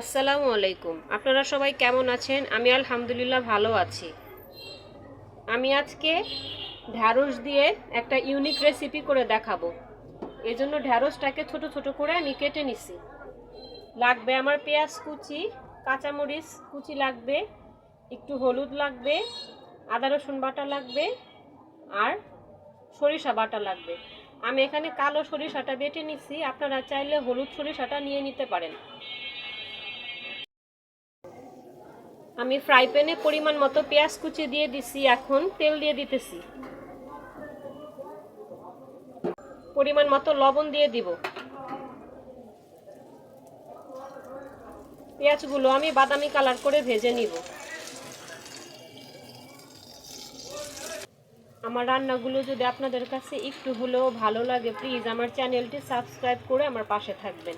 আসসালামু আলাইকুম। আপনারা সবাই কেমন আছেন? আমি আলহামদুলিল্লাহ ভালো আছি। আমি আজকে ঢ্যাঁড়স দিয়ে একটা ইউনিক রেসিপি করে দেখাবো। এই জন্য ঢ্যাঁড়সটাকে ছোট ছোট করে আমি কেটে নিছি। লাগবে আমার পেঁয়াজ কুচি, কাঁচামরিচ কুচি লাগবে, একটু হলুদ লাগবে, আদা রসুন বাটা লাগবে, আর সরিষা বাটা লাগবে। আমি এখানে কালো সরিষাটা বেটে নিচ্ছি আপনারা চাইলে হলুদ সরিষাটা নিয়ে নিতে পারেন। আমি ফ্রাই প্যানে পরিমাণ মতো পেঁয়াজ কুচি দিয়ে দিছি, এখন তেল দিয়ে দিতেছি। পরিমাণ মতো লবণ দিয়ে দিব। পেঁয়াজগুলো আমি বাদামি কালার করে ভেজে নিব। আমার রান্নাগুলো যদি আপনাদের কাছে একটু হলেও ভালো লাগে প্লিজ আমার চ্যানেলটি সাবস্ক্রাইব করে আমার পাশে থাকবেন।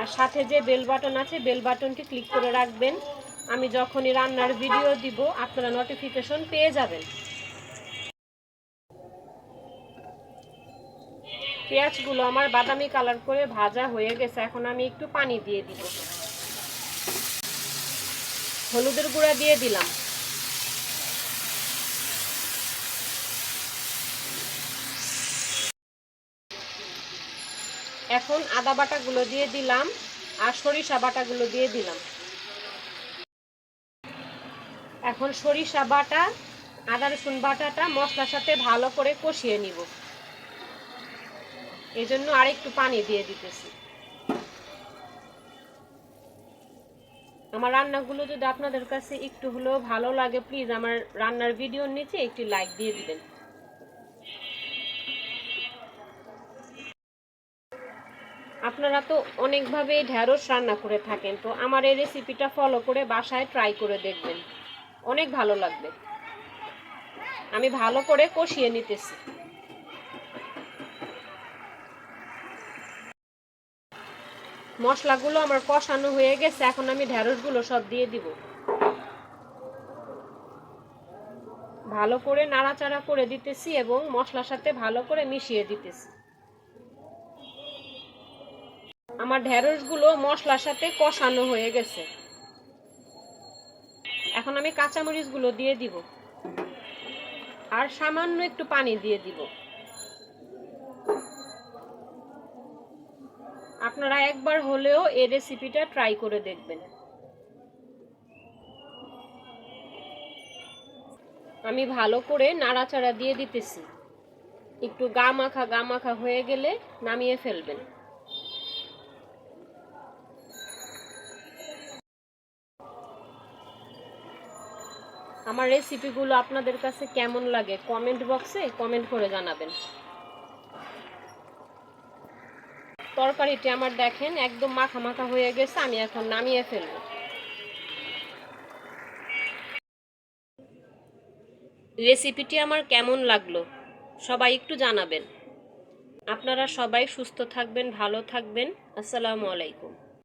আর সাথে যে বেল বাটন আছে বেল বাটনটি ক্লিক করে রাখবেন। আমি যখনই রান্নার ভিডিও দিব, আপনারা নোটিফিকেশন পেয়ে যাবেন। পেঁয়াজগুলো আমার বাদামি কালার করে ভাজা হয়ে গেছে, এখন আমি একটু পানি দিয়ে দিব। হলুদের গুঁড়া দিয়ে দিলাম। এখন আদা বাটাগুলো দিয়ে দিলাম আর সরিষা বাটাগুলো দিয়ে দিলাম। এখন সরিষা বাটা, আদা রসুন বাটাটা মশলার সাথে ভালো করে কষিয়ে নিব। এই জন্য আর একটু পানি দিয়ে দিতেছি। আমার রান্নাগুলো যদি আপনাদের কাছে একটু হলেও ভালো লাগে প্লিজ আমার রান্নার ভিডিওর নিচে একটি লাইক দিয়ে দিবেন। আপনারা তো অনেকভাবে ঢ্যাঁড়স রান্না করে থাকেন, তো আমার এই রেসিপিটা ফলো করে বাসায় ট্রাই করে দেখবেন। অনেক ভালো লাগবে। আমি ভালো করে কষিয়ে নিতেছি। মশলাগুলো আমার কষানো হয়ে গেছে, এখন আমি ঢ্যাঁড়সগুলো সব দিয়ে দিব। ভালো করে নাড়াচাড়া করে দিতেছি এবং মশলার সাথে ভালো করে মিশিয়ে দিতেছি। আমার ঢ্যাঁড়সগুলো মশলার সাথে কষানো হয়ে গেছে। এখন আমি কাঁচামরিচগুলো দিয়ে দিব। আর সামান্য একটু পানি দিয়ে দিব। আপনারা একবার হলেও এই রেসিপিটা ট্রাই করে দেখবেন। আমি ভালো করে নাড়াচাড়া দিয়ে দিতেছি। একটু গা মাখা গা মাখা হয়ে গেলে নামিয়ে ফেলবেন। আমার রেসিপিগুলো আপনাদের কাছে কেমন লাগে? কমেন্ট বক্সে কমেন্ট করে জানাবেন। তরকারিটি আমার দেখেন একদম মাখা মাখা হয়ে গেছে, আমি এখন নামিয়ে ফেলব। রেসিপিটি আমার কেমন লাগল? সবাই একটু জানাবেন। আপনারা সবাই সুস্থ থাকবেন, ভালো থাকবেন। আসসালামু আলাইকুম।